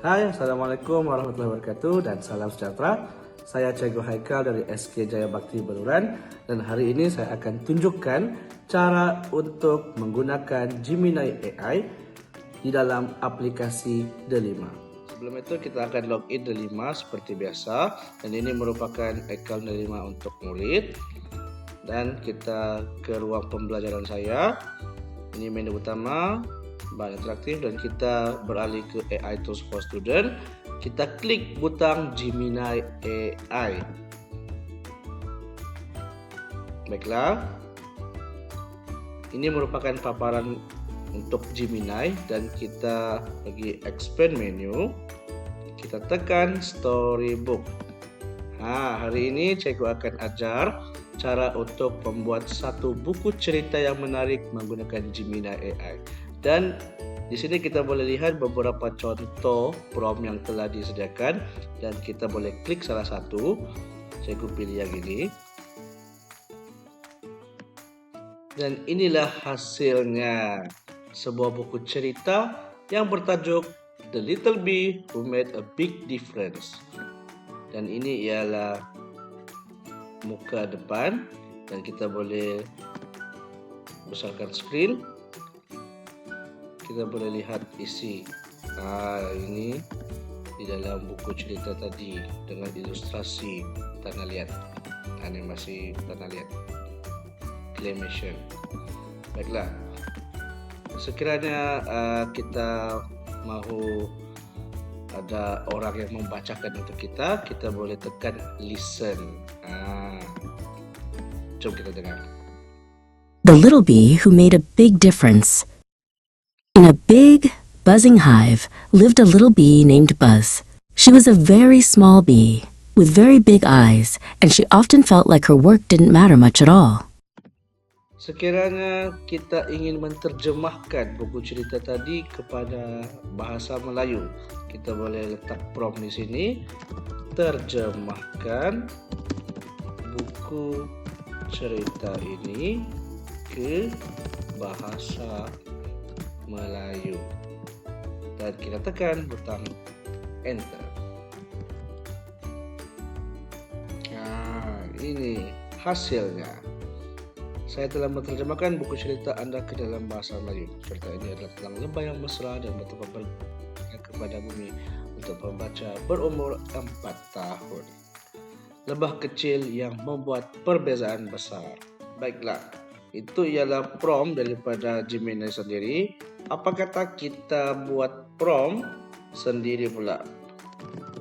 Hai, Assalamualaikum warahmatullahi wabarakatuh dan salam sejahtera. Saya Cikgu Haikal dari SK Jaya Bakti Beluran dan hari ini saya akan tunjukkan cara untuk menggunakan Gemini AI di dalam aplikasi Delima. Sebelum itu kita akan login Delima seperti biasa dan ini merupakan akaun Delima untuk murid dan kita ke ruang pembelajaran saya. Ini menu utama, bahan interaktif dan kita beralih ke AI Tools for Student kita klik butang Gemini AI. Baiklah. Ini merupakan paparan untuk Gemini dan kita pergi expand menu. Kita tekan storybook. Ha, hari ini cikgu akan ajar cara untuk membuat satu buku cerita yang menarik menggunakan Gemini AI. Dan di sini kita boleh lihat beberapa contoh prompt yang telah disediakan dan kita boleh klik salah satu. Saya pilih yang ini. Dan inilah hasilnya. Sebuah buku cerita yang bertajuk The Little Bee Who Made a Big Difference. Dan ini ialah muka depan dan kita boleh besarkan skrin kita boleh lihat isi. Ah ini di dalam buku cerita tadi dengan ilustrasi tanah liat. Animasi tanah liat. Claymation. Baiklah. Sekiranya uh, kita mahu ada orang yang membacakan untuk kita kita boleh tekan listen ah jom kita dengar The little bee who made a big difference. In a big, buzzing hive lived a little bee named Buzz. She was a very small bee with very big eyes, and she often felt like her work didn't matter much at all. Sekiranya kita ingin menterjemahkan buku cerita tadi kepada bahasa Melayu, kita boleh letak prompt di sini. Terjemahkan buku cerita ini ke bahasa Melayu dan kita tekan butang enter. Nah, ini hasilnya. Saya telah menerjemahkan buku cerita anda ke dalam bahasa Melayu. Cerita ini adalah tentang lebah yang mesra dan berguna kepada bumi untuk pembaca berumur 4 tahun. Lebah kecil yang membuat perbezaan besar. Baiklah, itu ialah prompt daripada Gemini sendiri apa kata kita buat prom sendiri pula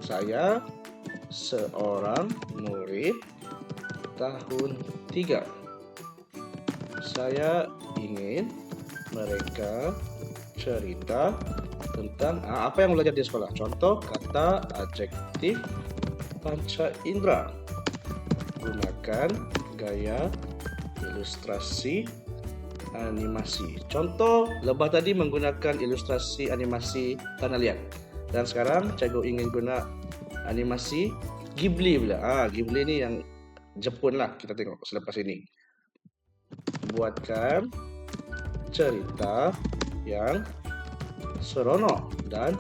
saya seorang murid tahun 3 saya ingin mereka cerita tentang ah, apa yang belajar di sekolah contoh kata adjektif panca indera gunakan gaya ilustrasi animasi. Contoh, lebah tadi menggunakan ilustrasi animasi tanah liat. Dan sekarang cikgu ingin guna animasi Ghibli pula. Ah, Ghibli ni yang Jepun lah kita tengok selepas ini. Buatkan cerita yang seronok dan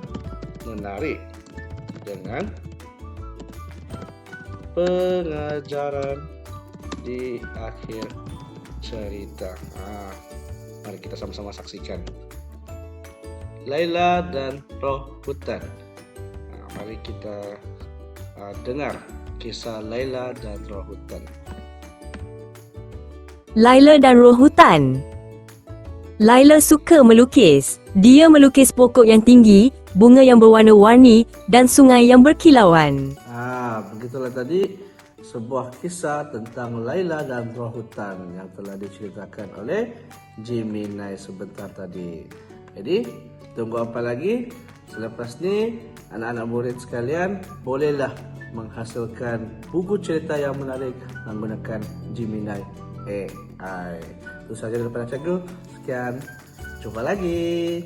menarik dengan pengajaran di akhir cerita. Ha, mari kita sama-sama saksikan. Laila dan Roh Hutan. Ha, mari kita uh, dengar kisah Laila dan Roh Hutan. Laila dan Roh Hutan Laila suka melukis. Dia melukis pokok yang tinggi, bunga yang berwarna-warni dan sungai yang berkilauan. Ah, begitulah tadi sebuah kisah tentang Laila dan Roh Hutan yang telah diceritakan oleh Gemini sebentar tadi. Jadi, tunggu apa lagi? Selepas ni, anak-anak murid sekalian bolehlah menghasilkan buku cerita yang menarik menggunakan Gemini AI. Itu sahaja daripada cikgu. Sekian. Jumpa lagi.